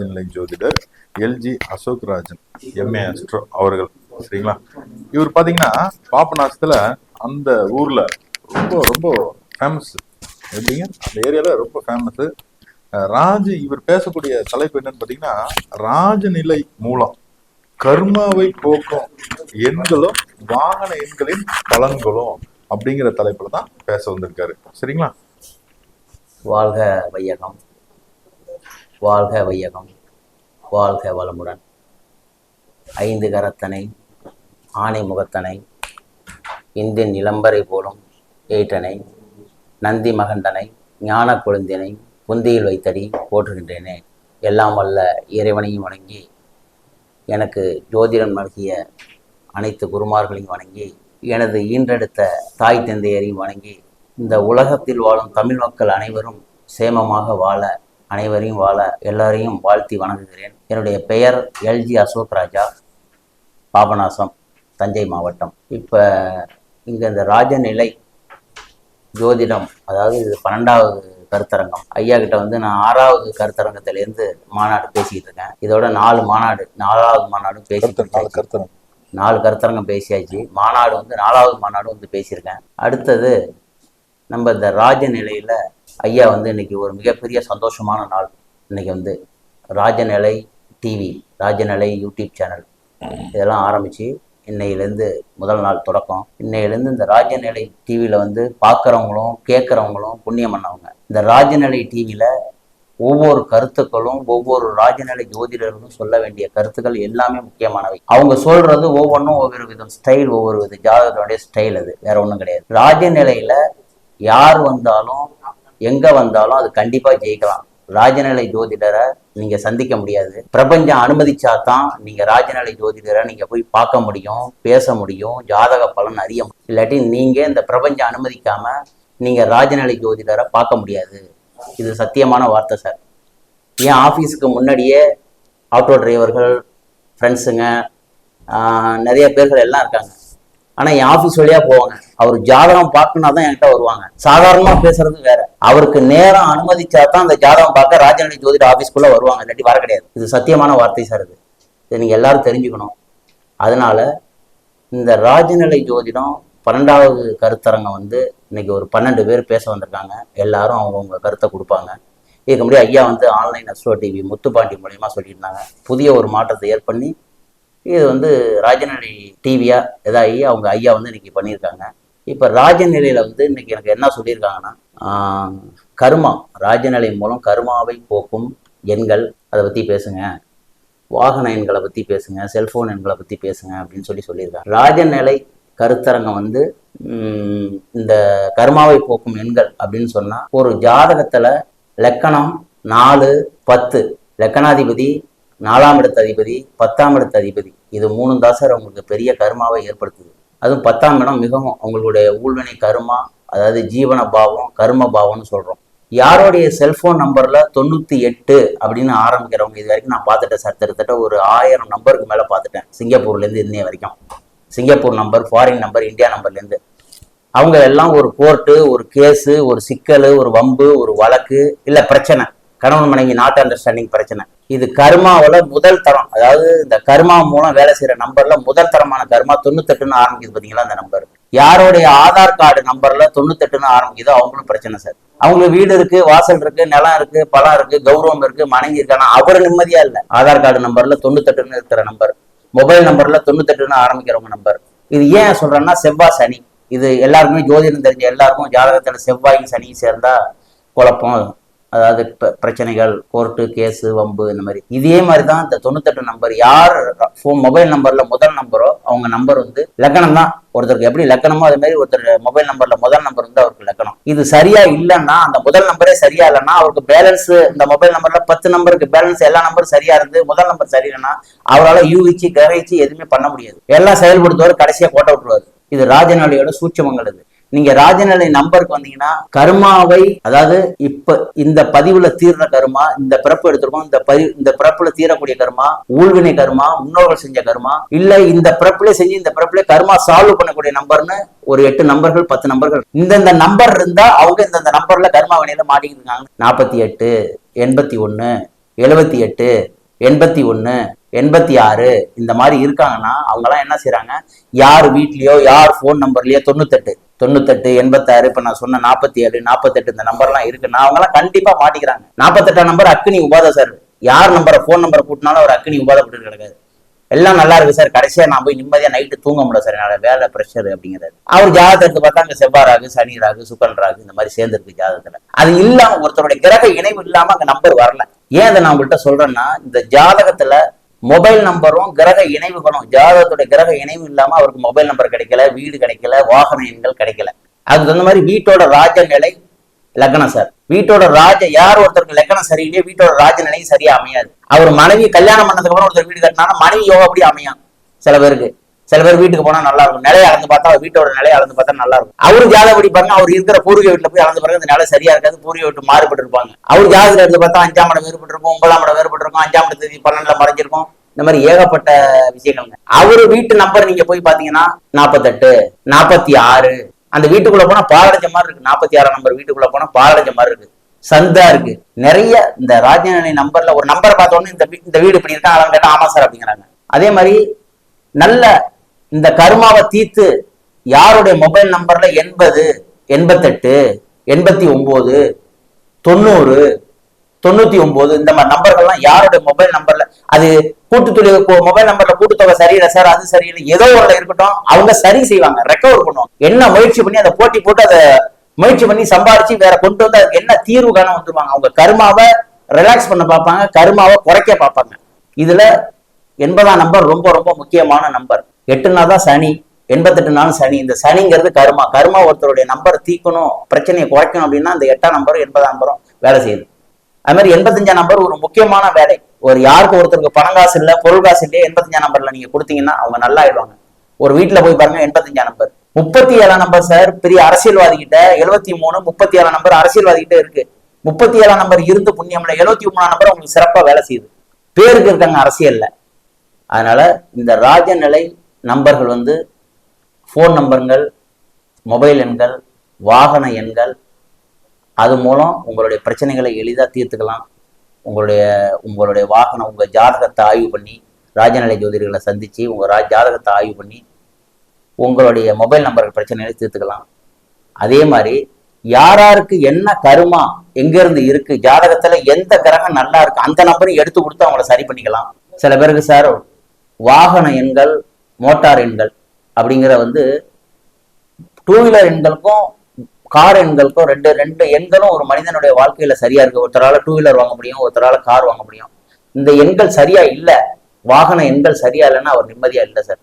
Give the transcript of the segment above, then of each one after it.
ராஜநிலை ஜோதிடர் LG Ashok Rajan MA astro அவர்கள். சரிங்களா? இவர் பார்த்தீங்கன்னா பாபநாசத்தில் அந்த ஊரில் ரொம்ப ரொம்ப ஃபேமஸ் எப்படிங்க? அந்த ஏரியாவில் ரொம்ப ஃபேமஸு ராஜ் இவர் பேசக்கூடிய தலைப்பு என்னன்னு பார்த்தீங்கன்னா ராஜநிலை மூலம் கர்மாவை போக்கும் எண்களும் வாகன எண்களின் பலன்களும் அப்படிங்கிற தலைப்புல தான் பேச வந்திருக்காரு. சரிங்களா? வாழ்க வையகம். வாழ்க வையகம் வாழ்க வளமுடன். ஐந்து கரத்தனை ஆணை முகத்தனை இந்தின் இளம்பரை போலும் ஏற்றனை நந்தி மகண்டனை ஞான கொழுந்தினை புந்தியில் வைத்தடி போற்றுகின்றேனே. எல்லாம் வல்ல இறைவனையும் வணங்கி எனக்கு ஜோதிடன் நல்கிய அனைத்து குருமார்களையும் வணங்கி எனது ஈன்றெடுத்த தாய் தந்தையரையும் வணங்கி இந்த உலகத்தில் வாழும் தமிழ் மக்கள் அனைவரும் சேமமாக வாழ அனைவரையும் வாழ எல்லாரையும் வாழ்த்தி வணங்குகிறேன். என்னுடைய பெயர் எல்ஜி அசோக் ராஜா பாபநாசம் தஞ்சை மாவட்டம். இப்போ இங்கே இந்த ராஜநிலை ஜோதிடம் அதாவது இது பன்னெண்டாவது கருத்தரங்கம். ஐயா கிட்ட வந்து நான் ஆறாவது கருத்தரங்கத்திலேருந்து மாநாடு பேசிக்கிட்டு இருக்கேன். இதோட நாலு மாநாடு நாலாவது மாநாடும் பேசி நாலு கருத்து நாலு கருத்தரங்கம் பேசியாச்சு. மாநாடு வந்து நாலாவது மாநாடு வந்து பேசியிருக்கேன். அடுத்தது நம்ம இந்த ராஜநிலையில் ஐயா வந்து இன்னைக்கு ஒரு மிகப்பெரிய சந்தோஷமான நாள். இன்னைக்கு வந்து Rajanilai TV Rajanilai YouTube channel இதெல்லாம் ஆரம்பித்து இன்னையிலேருந்து முதல் நாள் தொடக்கம். இன்னையிலேருந்து இந்த ராஜநிலை டிவியில் வந்து பார்க்குறவங்களும் கேட்குறவங்களும் புண்ணியம் பண்ணவங்க. இந்த ராஜநிலை டிவியில் ஒவ்வொரு கருத்துக்களும் ஒவ்வொரு ராஜநிலை ஜோதிடர்களும் சொல்ல வேண்டிய கருத்துக்கள் எல்லாமே முக்கியமானவை. அவங்க சொல்றது ஒவ்வொன்றும் ஒவ்வொரு விதம். ஸ்டைல் ஒவ்வொரு வித ஜாதகத்தினுடைய ஸ்டைல் அது. வேற ஒன்றும் கிடையாது. ராஜநிலையில யார் வந்தாலும் எங்கே வந்தாலும் அது கண்டிப்பாக ஜெயிக்கலாம். ராஜநிலை ஜோதிடரை நீங்க சந்திக்க முடியாது. பிரபஞ்சம் அனுமதிச்சா தான் நீங்க ராஜநிலை ஜோதிடரை நீங்க போய் பார்க்க முடியும் பேச முடியும் ஜாதக பலன் அறிய முடியும். இல்லாட்டி நீங்க இந்த பிரபஞ்சம் அனுமதிக்காம நீங்க ராஜநிலை ஜோதிடரை பார்க்க முடியாது. இது சத்தியமான வார்த்தை சார். என் ஆஃபீஸுக்கு முன்னாடியே ஆட்டோ டிரைவர்கள் ஃப்ரெண்ட்ஸுங்க நிறைய பேர்கள் எல்லாம் இருக்காங்க. ஆனால் என் ஆஃபீஸ் வழியாக போவாங்க. அவர் ஜாதகம் பார்க்கணுன்னா தான் என்கிட்ட வருவாங்க. சாதாரணமாக பேசுறது வேற. அவருக்கு நேரம் அனுமதிச்சா தான் அந்த ஜாதகம் பார்க்க ராஜநிலை ஜோதிட ஆஃபீஸ்க்குள்ளே வருவாங்க. இல்லாட்டி வர கிடையாது. இது சத்தியமான வார்த்தை சார் இது. இதை நீங்கள் எல்லாரும் தெரிஞ்சுக்கணும். அதனால இந்த ராஜநிலை ஜோதிடம் பன்னெண்டாவது கருத்தரங்கம் வந்து இன்னைக்கு ஒரு பன்னெண்டு பேர் பேச வந்திருக்காங்க. எல்லாரும் அவங்கவுங்க கருத்தை கொடுப்பாங்க. இதுக்கு முன்னாடி ஐயா வந்து ஆன்லைன் அஸ்ட்ரோ டிவி முத்துப்பாண்டி மூலயமா சொல்லியிருந்தாங்க. புதிய ஒரு மாற்றத்தை ஏற்பண்ணி இது வந்து ராஜநிலை டிவியா இதாகி அவங்க ஐயா வந்து இன்னைக்கு பண்ணியிருக்காங்க. இப்போ ராஜநிலையில வந்து இன்னைக்கு எனக்கு என்ன சொல்லியிருக்காங்கன்னா கருமா கர்மா ராஜநிலை மூலம் கர்மாவை போக்கும் எண்கள் அதை பற்றி பேசுங்க. வாகன எண்களை பற்றி பேசுங்க செல்ஃபோன் எண்களை பற்றி பேசுங்க அப்படின்னு சொல்லி சொல்லியிருக்காங்க. ராஜநிலை கருத்தரங்கம் வந்து இந்த கர்மாவை போக்கும் எண்கள் அப்படின்னு சொன்னால் ஒரு ஜாதகத்தில் லக்கணம் நாலு பத்து. லக்கணாதிபதி நாலாம் இடத்த அதிபதி பத்தாம் இடத்த அதிபதி. இது மூணு தான் சார் அவங்களுக்கு பெரிய கர்மாவை ஏற்படுத்துது. அதுவும் பத்தாம் இடம் மிகவும் அவங்களுடைய ஊழ்வினை கர்மா அதாவது ஜீவன பாவம் கர்ம பாவம்னு சொல்கிறோம் யாருடைய செல்போன் நம்பரில் தொண்ணூற்றி எட்டு அப்படின்னு ஆரம்பிக்கிறவங்க இது வரைக்கும் நான் பார்த்துட்டேன் சார். கிட்டத்தட்ட ஒரு ஆயிரம் நம்பருக்கு மேலே பார்த்துட்டேன். சிங்கப்பூர்லேருந்து இன்னைய வரைக்கும். Singapore number foreign number India நம்பர்லேருந்து அவங்க எல்லாம் ஒரு கோர்ட்டு ஒரு கேஸு ஒரு சிக்கல் ஒரு வம்பு ஒரு வழக்கு இல்லை பிரச்சனை. கணவன் மனைவி நாட் அண்டர்ஸ்டாண்டிங் பிரச்சனை. இது கர்மாவில் முதல் தரம். அதாவது இந்த கர்மா மூலம் வேலை செய்கிற நம்பர்ல முதல் தரமான கர்மா தொண்ணூத்தெட்டுன்னு ஆரம்பிக்குது பார்த்தீங்களா அந்த நம்பர். யாருடைய ஆதார் கார்டு நம்பர்ல தொண்ணூத்தெட்டுன்னு ஆரம்பிக்குதோ அவங்களும் பிரச்சனை சார். அவங்களுக்கு வீடு இருக்கு வாசல் இருக்கு நிலம் இருக்கு பழம் இருக்கு கௌரவம் இருக்கு மனைவி இருக்கானா அவர் நிம்மதியா இல்லை. ஆதார் கார்டு நம்பர்ல தொண்ணூத்தெட்டுன்னு இருக்கிற நம்பர். மொபைல் நம்பர்ல தொண்ணூத்தெட்டுன்னு ஆரம்பிக்கிறவங்க நம்பர். இது ஏன் சொல்றேன்னா செவ்வாய் சனி. இது எல்லாருக்குமே ஜோதிடம் தெரிஞ்ச எல்லாருக்கும் ஜாதகத்துல செவ்வாயும் சனியும் சேர்ந்தா குழப்பம். அதாவது பிரச்சனைகள் கோர்ட்டு கேஸு வம்பு இந்த மாதிரி. இதே மாதிரி தான் இந்த தொண்ணூத்தெட்டு நம்பர் யார் ஃபோன் மொபைல் நம்பர்ல முதல் நம்பரோ அவங்க நம்பர் வந்து லக்கணம் தான் ஒருத்தருக்கு எப்படி லக்கணமோ அதே மாதிரி ஒருத்தர் மொபைல் நம்பர்ல முதல் நம்பர் வந்து அவருக்கு லக்கணம். இது சரியா இல்லைன்னா அந்த முதல் நம்பரே சரியா இல்லைன்னா அவருக்கு பேலன்ஸ் இந்த மொபைல் நம்பர்ல பத்து நம்பருக்கு பேலன்ஸ் எல்லா நம்பரும் சரியா இருந்து முதல் நம்பர் சரியில்லைன்னா அவரால் யூகிச்சு கிரகிச்சு எதுவுமே பண்ண முடியாது. எல்லாம் செயல்படுத்துவார் கடைசியா போட்ட விட்டுருவாரு. இது ராஜநாளியோட சூட்சமங்கள் இது. நீங்க ராஜநிலை நம்பருக்கு வந்தீங்கன்னா கர்மாவை அதாவது இப்ப இந்த பதிவுல தீர்ற கர்மா இந்த பிறப்பு எடுத்திருக்கோம் இந்த பதி இந்த பிறப்புல தீரக்கூடிய கர்மா ஊழ்வினை கர்மா முன்னோர்கள் செஞ்ச கர்மா இல்ல இந்த பிறப்புல செஞ்சு இந்த பிறப்புல கர்மா சால்வ் பண்ணக்கூடிய நம்பர்னு ஒரு எட்டு நம்பர்கள் பத்து நம்பர்கள் இந்தந்த நம்பர் இருந்தா அவங்க இந்தந்த நம்பர்ல கர்மா வினையில மாட்டிக்கிட்டு இருக்காங்க நாற்பத்தி எட்டு எண்பத்தி ஒன்னு எழுபத்தி எட்டு எண்பத்தி ஒன்னு எண்பத்தி ஆறு இந்த மாதிரி இருக்காங்கன்னா அவங்கெல்லாம் என்ன செய்யறாங்க யார் வீட்லயோ யார் ஃபோன் நம்பர்லயோ தொண்ணூத்தெட்டு தொண்ணூத்தெட்டு எண்பத்தாறு இப்போ நான் சொன்ன நாற்பத்தி ஏழு நாற்பத்தெட்டு இந்த நம்பர்லாம் இருக்குன்னா அவங்கெல்லாம் கண்டிப்பா மாட்டிக்கிறாங்க. நாற்பத்தெட்டாம் நம்பர் அக்னி உபாதை சார் யார் நம்பரை ஃபோன் நம்பரை கூட்டினாலும் அவர் அக்னி உபாதைப்பட்டு கிடக்காது எல்லாம் நல்லா இருக்கு சார் கடைசியா நான் போய் நிம்மதியா நைட்டு தூங்க முடியல சார் என்னால வேலை ப்ரெஷர் அப்படிங்கிறது. அவர் ஜாதகத்தை எடுத்து பார்த்தா அங்க செவ்வாய் சனி ராகு சுக்கன் ராகு இந்த மாதிரி சேர்ந்துருக்கு ஜாதகத்துல. அது இல்லாம ஒருத்தருடைய கிரக இணைவு இல்லாம அங்க நம்பர் வரல. ஏன் அதை நான் உங்கள்கிட்ட சொல்றேன்னா இந்த ஜாதகத்துல மொபைல் நம்பரும் கிரக இணைவுகளும் ஜாதகத்துடைய கிரக இணைவு இல்லாம அவருக்கு மொபைல் நம்பர் கிடைக்கல வீடு கிடைக்கல வாகன எண்கள் கிடைக்கல. அதுக்கு தகுந்த மாதிரி வீட்டோட ராஜ நிலை லக்னம் சார். வீட்டோட ராஜ யார் ஒருத்தருக்கு லக்னம் சரியில்லையோ வீட்டோட ராஜ நிலை சரியா அமையாது. அவர் மனைவி கல்யாணம் பண்ணதுக்கு அப்புறம் ஒருத்தர் வீடு கட்டினாலும் மனைவி யோகா அப்படி அமையும் சில பேருக்கு. சில பேர் வீட்டுக்கு போனா நல்லா இருக்கும். நிலையை அளந்து பார்த்தா வீட்டோட நிலையை அளந்து பார்த்தா நல்லா இருக்கும். அவரு ஜாதகப்படி பாருங்க அவர் இருக்கிற பூர்வீக வீட்டுல போய் அளந்து பாருங்க இந்த நிலை சரியா இருக்காது பூர்வீக வீட்டு மாறுபட்டு இருப்பாங்க அவர் ஜாதகத்துல எடுத்து பார்த்தா அஞ்சாம் இடம் வேறுபட்டு இருக்கும் ஒன்பதாம் இடம் வேறுபட்டு இருக்கும் அஞ்சாம் இடத்துக்கு பன்னெண்டுல மறைஞ்சிருக்கும். இந்த மாதிரி ஏகப்பட்ட விஷயங்கள்ங்க. அவரு வீட்டு நம்பர் நீங்க போய் பாத்தீங்கன்னா நாற்பத்தெட்டு நாற்பத்தி ஆறு அந்த வீட்டுக்குள்ள போனா பாலடைஞ்ச மாதிரி இருக்கு. நாற்பத்தி ஆறாம் நம்பர் வீட்டுக்குள்ள போனா பாலடைஞ்ச மாதிரி இருக்கு. சந்தா இருக்கு. நிறைய இந்த ராஜநாணி நம்பர்ல ஒரு நம்பரை பார்த்த உடனே இந்த இந்த வீடு இப்படி இருக்கா அவங்க கேட்டா ஆமா சார் அப்படிங்கிறாங்க. அதே மாதிரி நல்ல இந்த கருமாவை தீர்த்து யாருடைய மொபைல் நம்பர்ல எண்பது எண்பத்தெட்டு எண்பத்தி ஒன்பது தொண்ணூறு தொண்ணூத்தி ஒன்பது இந்த மாதிரி நம்பர்கள்லாம் யாருடைய மொபைல் நம்பர்ல அது கூட்டுத்தொகை மொபைல் நம்பர்ல கூட்டுத்தொகை சரியில்லை சார் அது சரியில்லை ஏதோ ஒரு இருக்கட்டும் அவங்க சரி செய்வாங்க ரெக்கவர் பண்ணுவாங்க. என்ன முயற்சி பண்ணி அதை போட்டி போட்டு அதை முயற்சி பண்ணி சம்பாரிச்சு வேற கொண்டு வந்து அதுக்கு என்ன தீர்வு காண வந்துருவாங்க? அவங்க கருமாவை ரிலாக்ஸ் பண்ண பார்ப்பாங்க கருமாவை குறைக்க பார்ப்பாங்க. இதுல எண்பதாம் நம்பர் ரொம்ப ரொம்ப முக்கியமான நம்பர். எட்டு நாள் தான் சனி எண்பத்தெட்டு நாள் சனி. இந்த சனிங்கிறது கருமா. கருமா ஒருத்தருடைய நம்பரை தீக்கணும் பிரச்சனையை குறைக்கணும் அப்படின்னா இந்த எட்டாம் நம்பரும் எண்பதாம் நம்பரும் வேலை செய்யுது. அது மாதிரி எண்பத்தஞ்சாம் நம்பர் ஒரு முக்கியமான வேலை. ஒரு யாருக்கு ஒருத்தருக்கு பணம் காசு இல்ல பொருள் காசு இல்லையே எண்பத்தஞ்சாம் நம்பர்ல நீங்க கொடுத்தீங்கன்னா அவங்க நல்லா ஆயிடுவாங்க ஒரு வீட்டுல போய் பாருங்க எண்பத்தஞ்சாம் நம்பர் முப்பத்தி ஏழாம் நம்பர் சார் பெரிய அரசியல்வாதி கிட்ட எழுபத்தி மூணு முப்பத்தி ஏழாம் நம்பர் அரசியல்வாதி கிட்ட இருக்கு. முப்பத்தி ஏழாம் நம்பர் இருந்து புண்ணியம்ல எழுபத்தி மூணாம் நம்பர் அவங்களுக்கு சிறப்பா வேலை செய்யுது. பேருக்கு இருக்காங்க அரசியல்ல. அதனால இந்த ராஜநிலை நம்பர்கள் வந்து ஃபோன் நம்பர்கள் மொபைல் எண்கள் வாகன எண்கள் அது மூலம் உங்களுடைய பிரச்சனைகளை எளிதாக தீர்த்துக்கலாம். உங்களுடைய உங்களுடைய வாகனம் உங்கள் ஜாதகத்தை ஆய்வு பண்ணி ராஜநிலை ஜோதிடர்களை சந்தித்து உங்கள் ரா ஜாதகத்தை ஆய்வு பண்ணி உங்களுடைய மொபைல் நம்பர் பிரச்சனைகளை தீர்த்துக்கலாம். அதே மாதிரி யாராருக்கு என்ன கருமா எங்கேருந்து இருக்குது ஜாதகத்தில் எந்த கிரகம் நல்லா இருக்குது அந்த நம்பரையும் எடுத்து கொடுத்து அவங்கள சரி பண்ணிக்கலாம். சில பேருக்கு சார் வாகன எண்கள் மோட்டார் எண்கள் அப்படிங்கிற வந்து டூ வீலர் எண்களுக்கும் கார் எண்களுக்கும் ரெண்டு ரெண்டு எண்களும் ஒரு மனிதனுடைய வாழ்க்கையில சரியா இருக்கு. ஒருத்தரால டூ வீலர் வாங்க முடியும் ஒருத்தரால கார் வாங்க முடியும். இந்த எண்கள் சரியா இல்லை வாகன எண்கள் சரியா இல்லைன்னா அவர் நிம்மதியா இல்லை சார்.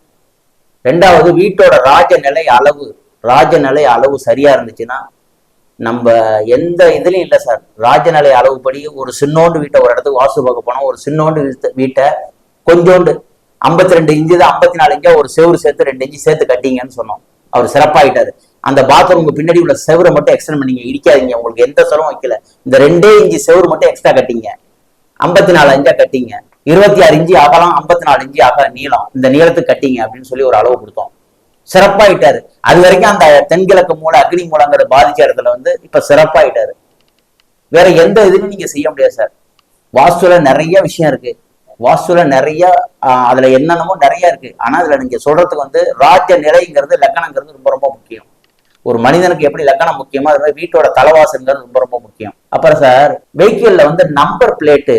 ரெண்டாவது வீட்டோட ராஜ நிலை அளவு ராஜ நிலை அளவு சரியா இருந்துச்சுன்னா நம்ம எந்த இதுலையும் இல்லை சார். ராஜநிலை அளவுப்படி ஒரு சின்னோண்டு வீட்டை ஒரு இடத்துக்கு வாசு பார்க்க போனோம் ஒரு சின்னோண்டு வீட்டு- வீட்டை கொஞ்சோண்டு ஐம்பத்தி ரெண்டு இஞ்சு தான் ஐம்பத்தி நாலு இஞ்சா ஒரு செவரு சேர்த்து ரெண்டு இஞ்சு சேர்த்து கட்டிங்கன்னு சொன்னோம். அவர் சிறப்பாயிட்டாரு. அந்த பாத்ரூமுக்கு பின்னாடி உள்ள செவரை மட்டும் எக்ஸ்டெண்ட் பண்ணீங்க இடிக்காதீங்க. உங்களுக்கு எந்த செலவும் வைக்கல. இந்த ரெண்டே இஞ்சு செவரு மட்டும் எக்ஸ்ட்ரா கட்டிங்க. ஐம்பத்தி நாலு அஞ்சா கட்டிங்க. இருபத்தி ஆறு இஞ்சி அகலம் ஐம்பத்தி நாலு இஞ்சி அக நீளம். இந்த நீளத்துக்கு கட்டிங்க அப்படின்னு சொல்லி ஒரு அளவு கொடுத்தோம். சிறப்பாயிட்டாரு. அது வரைக்கும் அந்த தென்கிழக்கு மூலை அக்னி மூலங்கிற பாதிச்ச இடத்துல வந்து இப்ப சிறப்பாயிட்டாரு. வேற எந்த இதுன்னு நீங்க செய்ய முடியாது சார். வாஸ்துல நிறைய விஷயம் இருக்கு. வாஸ்துல நிறைய அதுல என்னென்னமோ நிறைய இருக்கு. ஆனா அதுல நீங்க சொல்றதுக்கு வந்து ராஜ்ய நிலைங்கிறது லக்கணங்கிறது ரொம்ப ரொம்ப முக்கியம். ஒரு மனிதனுக்கு எப்படி லக்கணம் முக்கியமோ அது மாதிரி வீட்டோட தலைவாசல்ங்கிறது ரொம்ப ரொம்ப முக்கியம். அப்புறம் சார் வெஹிக்கிள்ல வந்து நம்பர் பிளேட்டு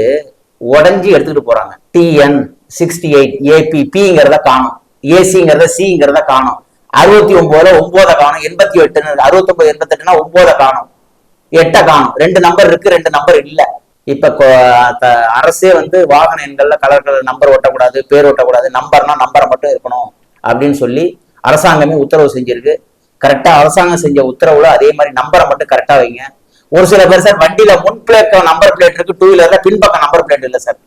உடஞ்சி எடுத்துக்கிட்டு போறாங்க. டிஎன் சிக்ஸ்டி எயிட் ஏபி பிங்கிறத காணும். ஏசிங்கிறத சிங்கிறத காணும். அறுபத்தி ஒன்பதுல ஒன்பதை காணும். எண்பத்தி எட்டுன்னு அறுபத்தி ஒன்பது எண்பத்தெட்டுனா ஒன்பதை காணும். எட்டை காணும். ரெண்டு நம்பர் இருக்கு ரெண்டு நம்பர் இல்லை. இப்ப அரசே வந்து வாகன எண்கள்ல கலர் கலர் நம்பர் ஓட்டக்கூடாது பேர் ஓட்டக்கூடாது நம்பர்னா நம்பரை மட்டும் இருக்கணும் அப்படின்னு சொல்லி அரசாங்கமே உத்தரவு செஞ்சிருக்கு. கரெக்டா அரசாங்கம் செஞ்ச உத்தரவுல அதே மாதிரி நம்பரை மட்டும் கரெக்டா வைங்க. ஒரு சில பேர் சார் வண்டியில முன் பிளேட் நம்பர் பிளேட் இருக்கு டூ வீலர்ல பின்பக்கம் நம்பர் பிளேட் இல்ல சார்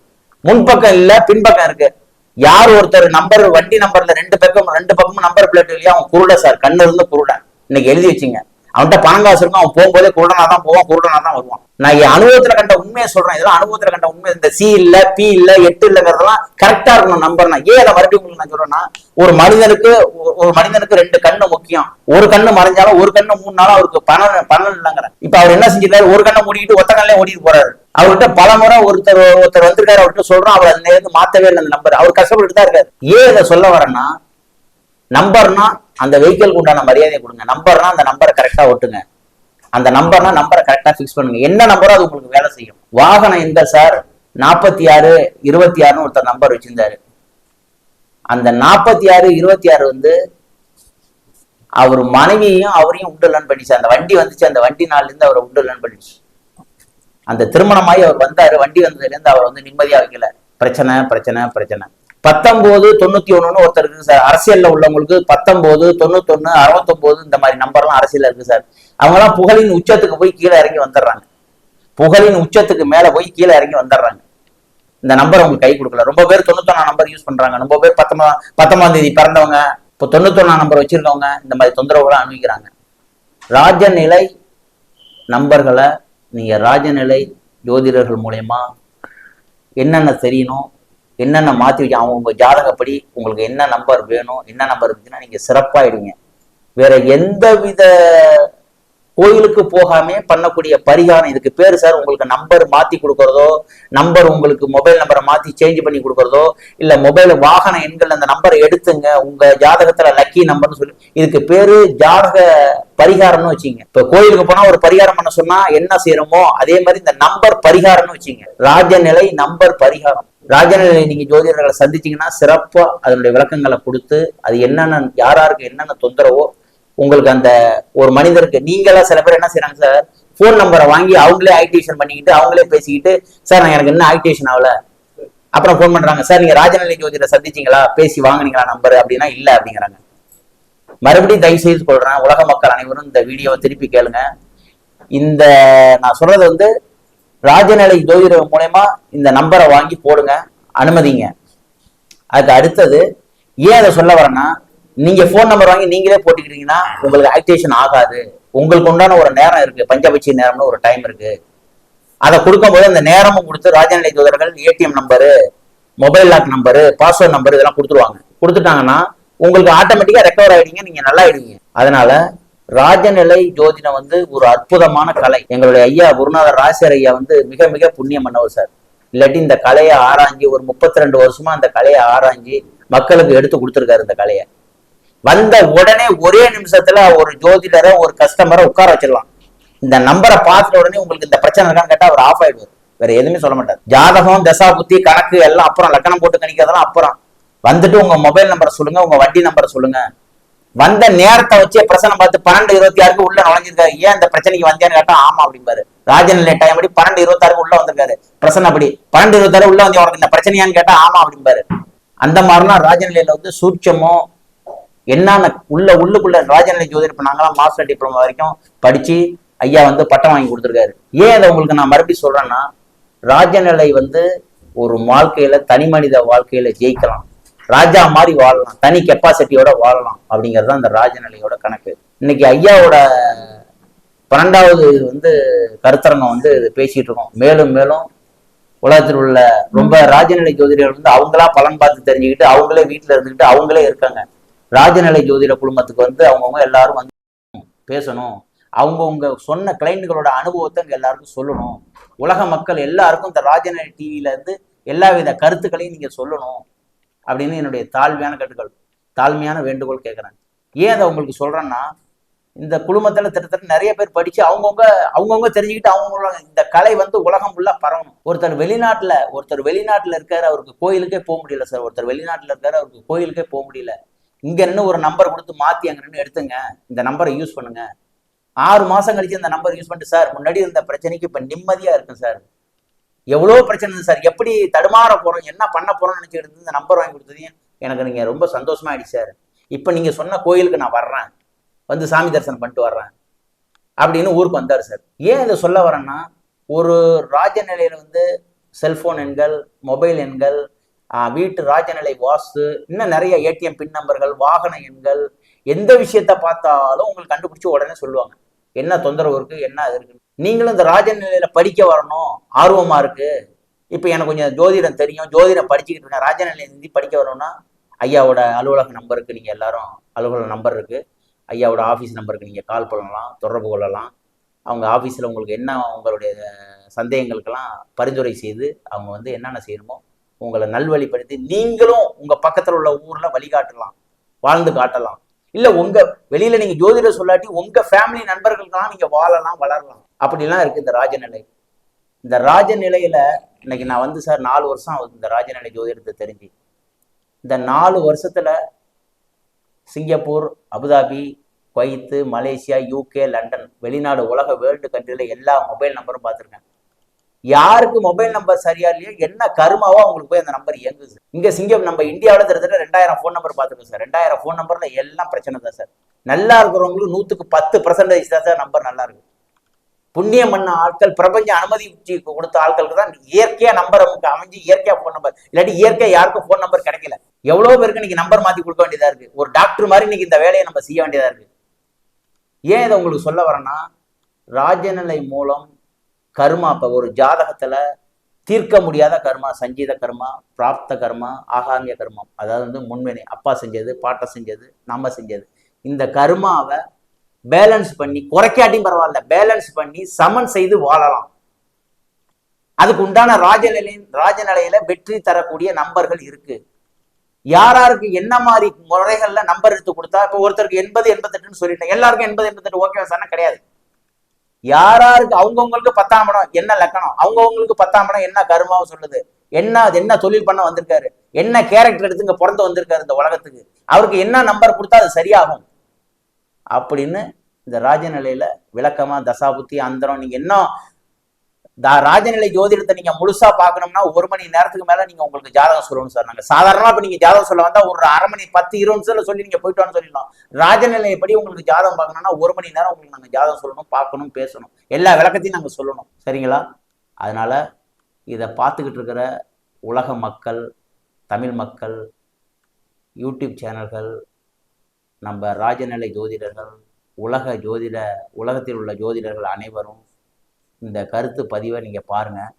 முன்பக்கம் இல்ல பின்பக்கம் இருக்கு. யார் ஒருத்தர் நம்பர் வண்டி நம்பர்ல ரெண்டு பக்கம் ரெண்டு பக்கமும் நம்பர் பிளேட் இல்லையா? அவன் குருட சார் கண்ணு இருந்து குருட இன்னைக்கு எழுதி வச்சுங்க. அவன்கிட்ட பணம் காசு இருக்கும் அவன் போகும்போதே குருடனா தான் போவான் குருடனா தான் வருவான். நான் என் அனுபவத்துல கண்ட உண்மையை சொல்றேன். இதெல்லாம் அனுபவத்துல கண்ட உண்மை. இந்த சி இல்ல பி இல்ல எட்டு இல்லங்கிறதெல்லாம் கரெக்டா இருக்கணும் நம்பர் நான் ஏன் அதை மறுபடியும் உங்களுக்கு நான் சொல்றேன்னா ஒரு மனிதனுக்கு ஒரு- மனிதனுக்கு ரெண்டு கண்ணு முக்கியம். ஒரு கண்ணு மறைஞ்சாலும் ஒரு கண்ணு மூணு நாளும் அவருக்கு பணம் பணம் இல்லைங்கிற. இப்ப அவர் என்ன செஞ்சிருக்காரு? ஒரு கண்ணை மூடிட்டு ஒத்த கண்ணே ஓடிட்டு போறாரு. அவர்கிட்ட பல முறை ஒருத்தர் ஒருத்தர் வந்திருக்காரு அவர்கிட்ட சொல்றோம். அவர் அந்த மாத்தவே இல்லை அந்த நம்பர் அவர் கஷ்டப்பட்டு தான் இருக்காரு. ஏன் இதை சொல்ல வரேன்னா நம்பர்னா அந்த வெஹிக்கிளுக்கு உண்டான மரியாதையை கொடுங்க. நம்பர்னா அந்த நம்பரை கரெக்டா ஓட்டுங்க அந்த நம்பர்னா நம்பரை கரெக்டா ஃபிக்ஸ் பண்ணுங்க. என்ன நம்பரோ அது உங்களுக்கு வேலை செய்யும். வாகனம் எந்த சார் நாற்பத்தி ஆறு இருபத்தி ஆறுன்னு ஒருத்தர் நம்பர் வச்சிருந்தாரு. அந்த நாற்பத்தி ஆறு இருபத்தி ஆறு வந்து அவர் மனைவியையும் அவரையும் உண்டு லேர்ன் பண்ணிச்சு. அந்த வண்டி வந்துச்சு. அந்த வண்டி நாள்ல இருந்து அவரை லேர்ன் பண்ணிச்சு. அந்த திருமணமாகி அவர் வந்தாரு. வண்டி வந்ததுலேருந்து அவர் வந்து நிம்மதியாக வைக்கல. பிரச்சனை பிரச்சனை பிரச்சனை. பத்தொன்பது தொண்ணூத்தி ஒண்ணுன்னு ஒருத்தர் இருக்கு சார். அரசியல்ல உள்ளவங்களுக்கு பத்தொன்பது தொண்ணூத்தொன்னு அறுபத்தொன்பது இந்த மாதிரி நம்பர்லாம் அரசியல்ல இருக்கு சார். அவங்கலாம் புகழின் உச்சத்துக்கு போய் கீழே இறங்கி வந்துடுறாங்க. புகழின் உச்சத்துக்கு மேல போய் கீழே இறங்கி வந்துடுறாங்க. இந்த நம்பர் உங்களுக்கு கை கொடுக்கல. ரொம்ப பேர் தொண்ணூத்தொன்னா நம்பர் யூஸ் பண்றாங்க. ரொம்ப பேர் பத்தொன்பதாம் பத்தொன்பதாம் தேதி பிறந்தவங்க இப்போ தொண்ணூத்தொன்னா நம்பர் வச்சிருக்கவங்க இந்த மாதிரி தொந்தரவுகளை அனுபவிக்கிறாங்க. ராஜநிலை நம்பர்களை நீங்க ராஜநிலை ஜோதிடர்கள் மூலயமா என்னென்ன தெரியணும்? என்னென்ன மாற்றி வைக்க அவங்க உங்கள் ஜாதகப்படி உங்களுக்கு என்ன நம்பர் வேணும் என்ன நம்பர் இருந்துச்சுன்னா நீங்க சிறப்பாயிடுங்க. வேற எந்த வித கோயிலுக்கு போகாமே பண்ணக்கூடிய பரிகாரம் இதுக்கு பேர் சார் உங்களுக்கு நம்பர் மாத்தி கொடுக்கறதோ நம்பர் உங்களுக்கு மொபைல் நம்பரை மாத்தி சேஞ்ச் பண்ணி கொடுக்கறதோ இல்ல மொபைல் வாகன எண்கள் அந்த நம்பரை எடுத்துங்க உங்க ஜாதகத்துல லக்கி நம்பர்னு சொல்லி இதுக்கு பேரு ஜாதக பரிகாரம்னு வச்சுங்க. இப்ப கோயிலுக்கு போனா ஒரு பரிகாரம் பண்ண சொன்னா என்ன செய்யறோமோ அதே மாதிரி இந்த நம்பர் பரிகாரம்னு வச்சுங்க. ராஜநிலை நம்பர் பரிகாரம். ராஜநிலை நீங்க ஜோதிடர்களை சந்திச்சீங்கன்னா சிறப்பா அதனுடைய விளக்கங்களை கொடுத்து அது என்னென்ன யாராருக்கு என்னென்ன தொந்தரவோ உங்களுக்கு அந்த ஒரு மனிதருக்கு நீங்களா சில பேர் என்ன செய்யறாங்க சார் ஃபோன் நம்பரை வாங்கி அவங்களே ஆக்டிவேஷன் பண்ணிக்கிட்டு அவங்களே பேசிக்கிட்டு சார் நான் எனக்கு இன்னும் ஆக்டிவேஷன் ஆகல. அப்புறம் ஃபோன் பண்றாங்க சார் நீங்க ராஜநிலை ஜோதிட சந்திச்சீங்களா? பேசி வாங்குனீங்களா நம்பர் அப்படின்னா இல்ல அப்படிங்கிறாங்க. மறுபடியும் தயவு செய்து சொல்றேன் உலக மக்கள் அனைவரும் இந்த வீடியோவை திருப்பி கேளுங்க. இந்த நான் சொல்றது வந்து ராஜநிலை ஜோதிடர் மூலயமா இந்த நம்பரை வாங்கி போடுங்க அனுமதிங்க. அதுக்கு அடுத்தது ஏன் அதை சொல்ல வரேன்னா நீங்க ஃபோன் நம்பர் வாங்கி நீங்களே போட்டுக்கிட்டீங்கன்னா உங்களுக்கு ஆக்டிவேஷன் ஆகாது. உங்களுக்கு உண்டான ஒரு நேரம் இருக்கு பஞ்சபட்சி நேரம்னு ஒரு டைம் இருக்கு. அதை கொடுக்கும்போது அந்த நேரமும் கொடுத்து ராஜநிலை ஜோதிடர்கள் ATM number mobile lock number password number இதெல்லாம் கொடுத்துருவாங்க. கொடுத்துட்டாங்கன்னா உங்களுக்கு ஆட்டோமேட்டிக்கா ரெக்கவர் ஆயிடுங்க நீங்க நல்லா ஆயிடுவீங்க அதனால ராஜநிலை ஜோதிடம் வந்து ஒரு அற்புதமான கலை. எங்களுடைய ஐயா குருநாதர் ராசியர் ஐயா வந்து மிக மிக புண்ணியம் பண்ணவர் சார். இல்லாட்டி இந்த கலையை ஆராய்ஞ்சு ஒரு முப்பத்தி ரெண்டு வருஷமா அந்த கலையை ஆராய்ஞ்சு மக்களுக்கு எடுத்து கொடுத்துருக்காரு இந்த கலையை. வந்த உடனே ஒரே நிமிஷத்துல ஒரு ஜோதிடரை ஒரு கஸ்டமரை உட்கார வச்சிடலாம். இந்த நம்பரை பார்த்துட்ட உடனே உங்களுக்கு இந்த பிரச்சனை இருக்கான்னு கேட்டா அவர் ஆஃப் ஆயிடுவார். வேற எதுவுமே சொல்ல மாட்டார். ஜாதகம் தசா புத்தி கணக்கு எல்லாம் அப்புறம் லக்கணம் போட்டு கணிக்கிறதெல்லாம் அப்புறம். வந்துட்டு உங்க மொபைல் நம்பரை சொல்லுங்க உங்க வண்டி நம்பரை சொல்லுங்க. வந்த நேரத்தை வச்சு பிரசனம் பார்த்து பன்னெண்டு இருபத்தி ஆறுக்கு உள்ள நுழைஞ்சிருக்காரு. ஏன் இந்த பிரச்சனைக்கு வந்தேன்னு கேட்டா ஆமா அப்படிம்பாரு. ராஜநிலை டைம் படி பன்னெண்டு இருபத்தாறுக்கு உள்ள வந்திருக்காரு. பிரச்சனை அப்படி பன்னெண்டு இருபத்தாறு உள்ள வந்து உனக்கு இந்த பிரச்சனையான்னு கேட்டா ஆமா அப்படிம்பாரு. அந்த மாதிரிலாம் ராஜநிலையில வந்து சூட்சமோ என்னென்ன உள்ள உள்ளுக்குள்ள ராஜநிலை ஜோதிடர் இப்போ நாங்களாம் மாஸ்டர் டிப்ளமா வரைக்கும் படிச்சு ஐயா வந்து பட்டம் வாங்கி கொடுத்துருக்காரு. ஏன் அதை உங்களுக்கு நான் மறுபடியும் சொல்றேன்னா ராஜநிலை வந்து ஒரு வாழ்க்கையில தனி மனித வாழ்க்கையில ஜெயிக்கலாம். ராஜா மாதிரி வாழலாம். தனி கெப்பாசிட்டியோட வாழலாம் அப்படிங்கிறது தான் அந்த ராஜநிலையோட கணக்கு. இன்னைக்கு ஐயாவோட பன்னெண்டாவது வந்து கருத்தரங்கம் வந்து பேசிட்டு இருக்கோம். மேலும் மேலும் உலகத்தில் உள்ள ரொம்ப ராஜநிலை ஜோதிடர்கள் வந்து அவங்களா பலன் பார்த்து தெரிஞ்சுக்கிட்டு அவங்களே வீட்டில் இருந்துக்கிட்டு அவங்களே இருக்காங்க. ராஜநிலை ஜோதிட குடும்பத்துக்கு வந்து அவங்கவுங்க எல்லாரும் வந்து பேசணும். அவங்கவுங்க சொன்ன கிளைண்ட்களோட அனுபவத்தை அங்கே எல்லாருக்கும் சொல்லணும். உலக மக்கள் எல்லாருக்கும் இந்த ராஜநிலை டிவியில இருந்து எல்லா வித கருத்துக்களையும் நீங்க சொல்லணும். அப்படின்னு என்னுடைய தாழ்மையான கட்டுக்கள் தாழ்மையான வேண்டுகோள் கேட்குறேன். ஏன் அதை உங்களுக்கு சொல்றேன்னா இந்த குழுமத்தில் திட்டத்தட்ட நிறைய பேர் படிச்சு அவங்கவுங்க அவங்கவுங்க தெரிஞ்சுக்கிட்டு அவங்களோட இந்த கலை வந்து உலகம் ஃபுல்லா பரவணும். ஒருத்தர் வெளிநாட்டுல ஒருத்தர் வெளிநாட்டுல இருக்காரு அவருக்கு கோயிலுக்கே போக முடியல சார். ஒருத்தர் வெளிநாட்டுல இருக்காரு அவருக்கு கோயிலுக்கே போக முடியல. இங்க நின்று ஒரு நம்பர் கொடுத்து மாத்தி அங்க நின்று எடுத்துங்க. இந்த நம்பரை யூஸ் பண்ணுங்க. ஆறு மாசம் கழிச்சு இந்த நம்பர் யூஸ் பண்ணிட்டு சார் முன்னாடி இருந்த பிரச்சனைக்கு இப்போ நிம்மதியா இருக்கும் சார். எவ்வளோ பிரச்சனை இருந்தது சார்? எப்படி தடுமாற போகிறோம் என்ன பண்ண போறோம்னு நினைச்சிட்டு இந்த நம்பர் வாங்கி கொடுத்ததையும் எனக்கு நீங்கள் ரொம்ப சந்தோஷமா ஆயிடுச்சு சார். இப்போ நீங்கள் சொன்ன கோயிலுக்கு நான் வர்றேன். வந்து சாமி தரிசனம் பண்ணிட்டு வர்றேன். அப்படின்னு ஊருக்கு வந்தார் சார். ஏன் இதை சொல்ல வரேன்னா ஒரு ராஜநிலையில வந்து செல்ஃபோன் எண்கள் மொபைல் எண்கள் வீட்டு ராஜநிலை வாஸ்து இன்னும் நிறைய ஏடிஎம் பின் நம்பர்கள் வாகன எண்கள் எந்த விஷயத்த பார்த்தாலும் உங்களுக்கு கண்டுபிடிச்சி உடனே சொல்லுவாங்க. என்ன தொந்தரவு இருக்கு? என்ன இது இருக்கு நீங்களும் இந்த ராஜ நிலையில படிக்க வரணும். ஆர்வமா இருக்கு. இப்போ எனக்கு கொஞ்சம் ஜோதிடம் தெரியும். ஜோதிடம் படிச்சுக்கிட்டு இருக்கேன். ராஜநிலை நிதி படிக்க வரணும்னா ஐயாவோட அலுவலக நம்பருக்கு நீங்கள் எல்லாரும் அலுவலக நம்பர் இருக்கு. ஐயாவோட ஆஃபீஸ் நம்பருக்கு நீங்கள் கால் பண்ணலாம் தொடர்பு கொள்ளலாம். அவங்க ஆஃபீஸில் உங்களுக்கு என்ன உங்களுடைய சந்தேகங்களுக்கெல்லாம் பரிந்துரை செய்து அவங்க வந்து என்னென்ன செய்யணுமோ உங்களை நல்வழிப்படுத்தி நீங்களும் உங்கள் பக்கத்தில் உள்ள ஊரில் வழிகாட்டலாம். வாழ்ந்து காட்டலாம். இல்லை உங்கள் வெளியில் நீங்கள் ஜோதிடம் சொல்லாட்டி உங்கள் ஃபேமிலி நண்பர்களுக்கெல்லாம் நீங்கள் வாழலாம் வளரலாம். அப்படிலாம் இருக்குது இந்த ராஜநிலை. இந்த ராஜநிலையில இன்னைக்கு நான் வந்து சார் நாலு வருஷம் ஆகுது இந்த ராஜநிலை ஜோதிடத்தை தெரிஞ்சு. இந்த நாலு வருஷத்துல Singapore Abu Dhabi Kuwait Malaysia UK London வெளிநாடு உலக வேர்ல்டு கண்ட்ரில எல்லா மொபைல் நம்பரும் பார்த்துருக்கேன். யாருக்கு மொபைல் நம்பர் சரியா இல்லையோ என்ன கருமாவோ அவங்களுக்கு போய் அந்த நம்பர் இயங்குது இங்க சிங்கம் நம்ம இந்தியாவில் கிட்டத்தட்ட ரெண்டாயிரம் ஃபோன் நம்பர் பார்த்துருக்கோம் சார். ரெண்டாயிரம் ஃபோன் நம்பர்ல எல்லாம் பிரச்சனை தான் சார். நல்லா இருக்கிறவங்களுக்கு நூத்துக்கு பத்து பர்சன்டேஜ் தான் சார் நம்பர் நல்லா இருக்கு. புண்ணியம் பண்ண ஆட்கள் பிரபஞ்ச அனுமதி கொடுத்த ஆட்களுக்கு தான் இயற்கையா நம்பர் நமக்கு அமைஞ்சு இயற்கையா ஃபோன் நம்பர் இல்லாட்டி இயற்கையா யாருக்கும் ஃபோன் நம்பர் கிடைக்கல. எவ்வளவு பேருக்கு இன்னைக்கு நம்பர் மாத்தி கொடுக்க வேண்டியதா இருக்கு. ஒரு டாக்டர் மாதிரி இன்னைக்கு இந்த வேலையை நம்ம செய்ய வேண்டியதா இருக்கு. ஏன் இதை உங்களுக்கு சொல்ல வரேன்னா ராஜநிலை மூலம் கர்மா இப்ப ஒரு ஜாதகத்துல தீர்க்க முடியாத கர்மா சஞ்சீத கர்மா பிராப்த கர்மா ஆகாமிய கர்மம் அதாவது வந்து முன்வினை அப்பா செஞ்சது பாட்டை செஞ்சது நம்ம செஞ்சது. இந்த கர்மாவை பேலன்ஸ் பண்ணி குறைக்காட்டியும் பரவாயில்ல பேலன்ஸ் பண்ணி சமன் செய்து வாழலாம். அதுக்கு உண்டான ராஜநிலையின் ராஜநிலையில வெற்றி தரக்கூடிய நம்பர்கள் இருக்கு. யார் யாருக்கு என்ன மாதிரி முறைகள்ல நம்பர் எடுத்து கொடுத்தா இப்போ ஒருத்தருக்கு எண்பது எண்பத்தெட்டுன்னு சொல்லிட்டேன். எல்லாருக்கும் எண்பது எண்பத்தெட்டு ஓகே சார்னா கிடையாது. யாராருக்கு அவங்கவுங்களுக்கு பத்தாம் படம் என்ன லக்கணம்? அவங்கவுங்களுக்கு பத்தாம் படம் என்ன கருமாவை சொல்லுது? என்ன அது என்ன தொழில் பண்ண வந்திருக்காரு? என்ன கேரக்டர் எடுத்து இங்க பிறந்து வந்திருக்காரு இந்த உலகத்துக்கு? அவருக்கு என்ன நம்பர் கொடுத்தா அது சரியாகும்? அப்படின்னு இந்த ராஜநிலையில விளக்கமா தசாபுத்தி அந்தரம் நீங்க என்ன தா ராஜநிலை ஜோதிடத்தை நீங்க முழுசா பாக்கணும்னா ஒரு மணி நேரத்துக்கு மேல நீங்க உங்களுக்கு ஜாதகம் சொல்லணும் சார். நாங்க சாதாரணமா இப்ப நீங்க ஜாதகம் சொல்ல வந்தா ஒரு அரை மணி பத்து இருபது நிமிஷத்துல சொல்லி நீங்க போயிட்டு சொல்லிடலாம். ராஜநிலையை படி உங்களுக்கு ஜாதகம் பார்க்கணும்னா ஒரு மணி நேரம் உங்களுக்கு நாங்க ஜாதகம் சொல்லணும் பார்க்கணும் பேசணும். எல்லா விளக்கத்தையும் நாங்க சொல்லணும். சரிங்களா? அதனால இதை பார்த்துக்கிட்டு இருக்கிற உலக மக்கள் தமிழ் மக்கள் யூடியூப் சேனல்கள் நம்ம ராஜநிலை ஜோதிடர்கள் உலக ஜோதிட உலகத்தில் உள்ள ஜோதிடர்கள் அனைவரும் இந்த கருத்து பதிவை நீங்கள் பாருங்கள்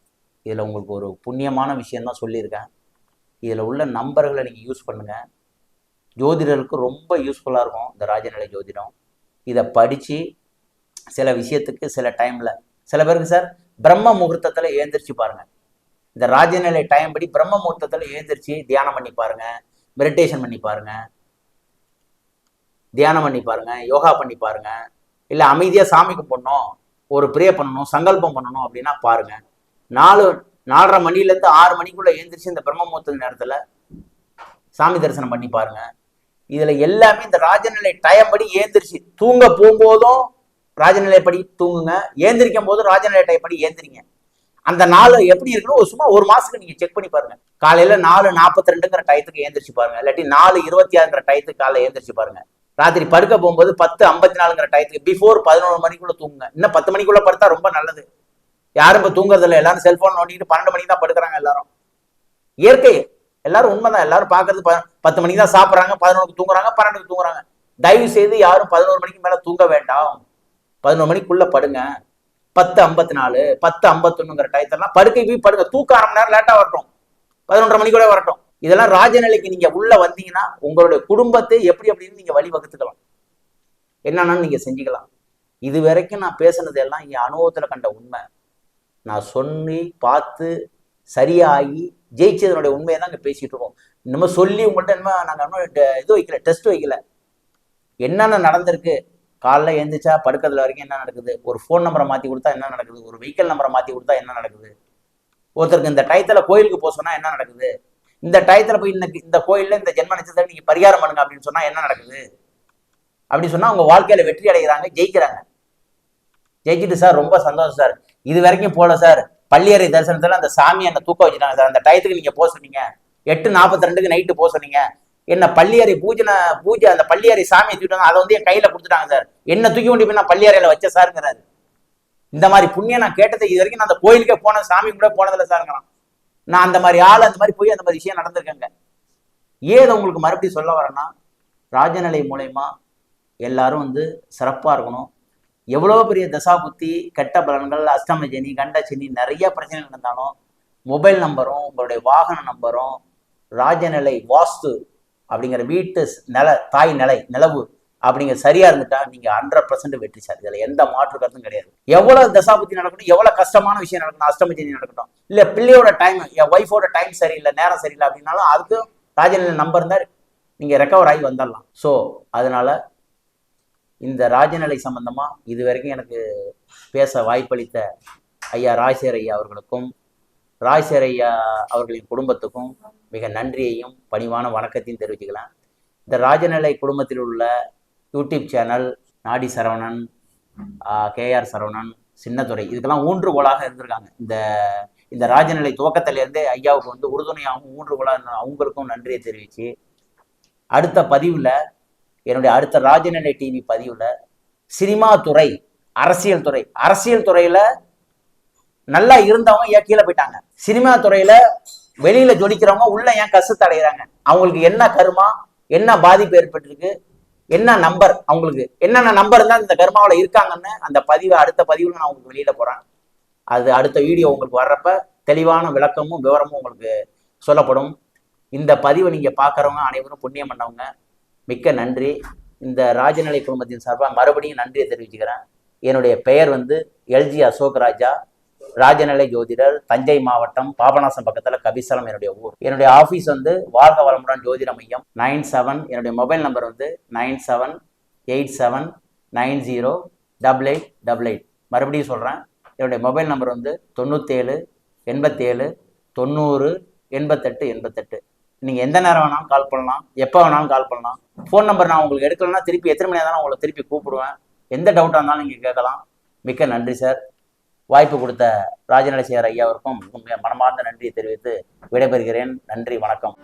இதில் உங்களுக்கு ஒரு புண்ணியமான விஷயந்தான் சொல்லியிருக்கேன். இதில் உள்ள நம்பர்களை நீங்கள் யூஸ் பண்ணுங்கள் ஜோதிடருக்கு ரொம்ப யூஸ்ஃபுல்லாக இருக்கும் இந்த ராஜநிலை ஜோதிடம். இதை படித்து சில விஷயத்துக்கு சில டைமில் சில பேருக்கு சார் பிரம்ம முகூர்த்தத்தில் ஏந்திரிச்சு பாருங்கள் இந்த ராஜநிலை டைம் படி பிரம்ம முகூர்த்தத்தில் ஏந்திரிச்சு தியானம் பண்ணி பாருங்கள் மெடிடேஷன் பண்ணி பாருங்கள் தியானம் பண்ணி பாருங்க யோகா பண்ணி பாருங்க இல்லை அமைதியாக சாமி கும்பிடணும் ஒரு ப்ரே பண்ணணும் சங்கல்பம் பண்ணணும் அப்படின்னா பாருங்க. நாலு நாலரை மணிலேருந்து ஆறு மணிக்குள்ளே எழுந்திரிச்சு இந்த பிரம்மமூர்த்த நேரத்தில் சாமி தரிசனம் பண்ணி பாருங்க. இதில் எல்லாமே இந்த ராஜநிலை டைம் படி ஏந்திரிச்சு தூங்க போகும்போதும் ராஜநிலை படி தூங்குங்க ஏந்திரிக்கும் போதும் ராஜநிலை டைம் படி ஏந்திரிங்க. அந்த நாள் எப்படி இருக்குன்னு ஒரு சும்மா ஒரு மாசத்துக்கு நீங்க செக் பண்ணி பாருங்க. காலையில நாலு நாற்பத்தி ரெண்டுங்கிற டயத்துக்கு ஏந்திரிச்சு பாருங்க இல்லாட்டி நாலு இருபத்தி ஆறுங்கிற டயத்துக்கு காலைல ஏந்திரிச்சு பாருங்க. ராத்திரி படுக்க போகும்போது பத்து ஐம்பத்தி நாலுங்கிற டயத்துக்கு பிஃபோர் பதினோரு மணிக்குள்ள தூங்குங்க. இன்னும் பத்து மணிக்குள்ள படுத்தா ரொம்ப நல்லது. யாரும் இப்போ தூங்குறது இல்லை. எல்லாரும் செல்போன் நோண்டிட்டு பன்னெண்டு மணிக்கு தான் படுக்கிறாங்க எல்லாரும். இயற்கை எல்லாரும் உண்மைதான். எல்லாரும் பார்க்கறது ப- பத்து மணிக்கு தான் சாப்பிட்றாங்க பதினொருக்கு தூங்குறாங்க பன்னெண்டுக்கு தூங்குறாங்க. தயவு செய்து யாரும் பதினோரு மணிக்கு மேல தூங்க வேண்டாம். பதினோரு மணிக்குள்ள படுங்க. பத்து ஐம்பத்தி நாலு பத்து ஐம்பத்தொன்னுங்கிற டயத்தெல்லாம் படுக்கை போய் படுங்க. தூக்க அரை மணி நேரம் லேட்டா வரட்டும். பதினொன்றரை மணி கூட வரட்டும். இதெல்லாம் ராஜநிலைக்கு நீங்க உள்ள வந்தீங்கன்னா உங்களுடைய குடும்பத்தை எப்படி அப்படின்னு நீங்க வழிவகுத்துக்கலாம். என்னன்னு நீங்க செஞ்சுக்கலாம். இது வரைக்கும் நான் பேசுனது எல்லாம் என் அனுபவத்துல கண்ட உண்மை. நான் சொல்லி பார்த்து சரியாகி ஜெயிச்சதனுடைய உண்மையை தான் இங்க பேசிட்டு இருக்கோம். இன்னமும் சொல்லி உங்கள்கிட்ட என்ன நாங்கள் இன்னும் இது வைக்கல டெஸ்ட் வைக்கல. என்னென்ன நடந்திருக்கு? காலைல எழுந்திரிச்சா படுக்கிறதுல வரைக்கும் என்ன நடக்குது? ஒரு ஃபோன் நம்பரை மாற்றி கொடுத்தா என்ன நடக்குது? ஒரு வெஹிக்கல் நம்பரை மாற்றி கொடுத்தா என்ன நடக்குது? ஒருத்தருக்கு இந்த டயத்தில் கோயிலுக்கு போக சொன்னால் என்ன நடக்குது? இந்த டயத்துல போய் இன்னைக்கு இந்த கோயில்ல இந்த ஜென்ம நட்சத்திரம் நீங்க பரிகாரம் பண்ணுங்க அப்படின்னு சொன்னா என்ன நடக்குது? அப்படின்னு சொன்னா அவங்க வாழ்க்கையில வெற்றி அடைகிறாங்க ஜெயிக்கிறாங்க. ஜெயிச்சிட்டு சார் ரொம்ப சந்தோஷம் சார். இது வரைக்கும் போல சார். பள்ளியறை தரிசனத்துல அந்த சாமி என்னை தூக்க வச்சுட்டாங்க சார். அந்த டயத்துக்கு நீங்க போக சொன்னீங்க. எட்டு நாற்பத்தி ரெண்டுக்கு நைட்டு போக சொன்னீங்க. என்ன பள்ளியறை பூஜனை பூஜை அந்த பள்ளியறை சாமியை தூக்கிட்டாங்க. அதை வந்து என் கையில கொடுத்துட்டாங்க சார். என்ன தூக்கி கொண்டு போய் நான் பள்ளியறையில வச்ச சாருங்கிறாரு. இந்த மாதிரி புண்ணியம் நான் கேட்டது இது வரைக்கும் நான் அந்த கோயிலுக்கே போன சாமி கூட போனதில்ல சாருங்கிறான். நான் அந்த மாதிரி ஆள் அந்த மாதிரி போய் அந்த மாதிரி விஷயம் நடந்திருக்கேங்க. ஏன் உங்களுக்கு மறுபடியும் சொல்ல வரேன்னா ராஜநிலை மூலயமா எல்லாரும் வந்து சிறப்பாக இருக்கணும். எவ்வளோ பெரிய தசாபுத்தி கெட்ட பலன்கள் அஷ்டமஜனி கண்டச்சனி நிறைய பிரச்சனைகள் நடந்தாலும் மொபைல் நம்பரும் உங்களுடைய வாகன நம்பரும் ராஜநிலை வாஸ்து அப்படிங்கிற வீட்டு நில தாய் நிலை நிலவு அப்படிங்க சரியா இருந்துட்டா நீங்க ஹண்ட்ரட் பர்சன்ட் வெற்றி சார். இதுல எந்த மாற்று கருத்தும் கிடையாது. எவ்வளவு தசாபுத்தி நடக்கணும் எவ்வளவு கஷ்டமான விஷயம் நடக்கணும் அஷ்டம நடக்கட்டும். இல்ல பிள்ளையோட டைம் என் ஒய்ஃபோட டைம் சரியில்லை நேரம் சரியில்லை அப்படின்னாலும் அதுக்கும் ராஜநிலை நம்பர் இருந்தால் நீங்க ரெக்கவர் ஆகி வந்துடலாம். ஸோ அதனால இந்த ராஜநிலை சம்பந்தமா இது வரைக்கும் எனக்கு பேச வாய்ப்பளித்த ஐயா ராஜசேர் ஐயா அவர்களுக்கும் ராஜசேர் ஐயா அவர்களின் குடும்பத்துக்கும் மிக நன்றியையும் பணிவான வணக்கத்தையும் தெரிவிச்சுக்கலாம் இந்த ராஜநிலை குடும்பத்தில் உள்ள யூடியூப் சேனல் நாடி சரவணன் கேஆர் சரவணன் சின்னத்துறை இதுக்கெல்லாம் ஊன்றுகோலாக இருந்திருக்காங்க. இந்த இந்த ராஜநிலை துவக்கத்திலேருந்தே ஐயாவுக்கு வந்து உறுதுணையாகவும் ஊன்றுகோலாக இருந்த அவங்களுக்கும் நன்றியை தெரிவித்து அடுத்த பதிவில் என்னுடைய அடுத்த ராஜநிலை டிவி பதிவில் சினிமா துறை அரசியல் துறை அரசியல் துறையில் நல்லா இருந்தவங்க ஏன் கீழே போயிட்டாங்க? சினிமா துறையில் வெளியில் ஜொலிக்கிறவங்க உள்ள ஏன் கசத்தடைகிறாங்க அவங்களுக்கு என்ன கருமா என்ன பாதிப்பு ஏற்பட்டிருக்கு? என்ன நம்பர் அவங்களுக்கு என்னென்ன நம்பர் தான் இந்த கர்மாவில் இருக்காங்கன்னு அந்த பதிவை அடுத்த பதிவில் நான் உங்களுக்கு வெளியில் போறேன். அது அடுத்த வீடியோ உங்களுக்கு வர்றப்ப தெளிவான விளக்கமும் விவரமும் உங்களுக்கு சொல்லப்படும். இந்த பதிவை நீங்கள் பார்க்குறவங்க அனைவரும் புண்ணியம் பண்ணவங்க. மிக்க நன்றி. இந்த ராஜநிலை குடும்பத்தின் சார்பாக மறுபடியும் நன்றியை தெரிவிச்சுக்கிறேன். என்னுடைய பெயர் வந்து எல்ஜி அசோக் ராஜா. ராஜநிலை ஜோதிடர் தஞ்சை மாவட்டம் பாபநாசம் பக்கத்துல கபிசலம் என்னுடைய ஊர். என்னுடைய ஆஃபீஸ் வந்து வாழ்க வளமுடன் ஜோதிட மையம். நைன் செவன் என்னுடைய மொபைல் நம்பர் வந்து nine seven eight seven nine zero double eight double eight மறுபடியும் சொல்கிறேன் என்னுடைய மொபைல் நம்பர் வந்து தொண்ணூற்றேழு எண்பத்தேழு தொண்ணூறு எண்பத்தெட்டு எண்பத்தெட்டு. நீங்கள் எந்த நேரம் வேணாலும் கால் பண்ணலாம் எப்போ வேணாலும் கால் பண்ணலாம். ஃபோன் நம்பர் நான் உங்களுக்கு எடுக்கலன்னா திருப்பி எத்தனை மணி நேரம் உங்களை திருப்பி கூப்பிடுவேன். எந்த டவுட்டாக இருந்தாலும் நீங்கள் கேட்கலாம். மிக்க நன்றி சார் வாய்ப்பு கொடுத்த ராஜநிலை ஐயாவிற்கும் ஐயா மனமார்ந்த நன்றியை தெரிவித்து விடைபெறுகிறேன். நன்றி வணக்கம்.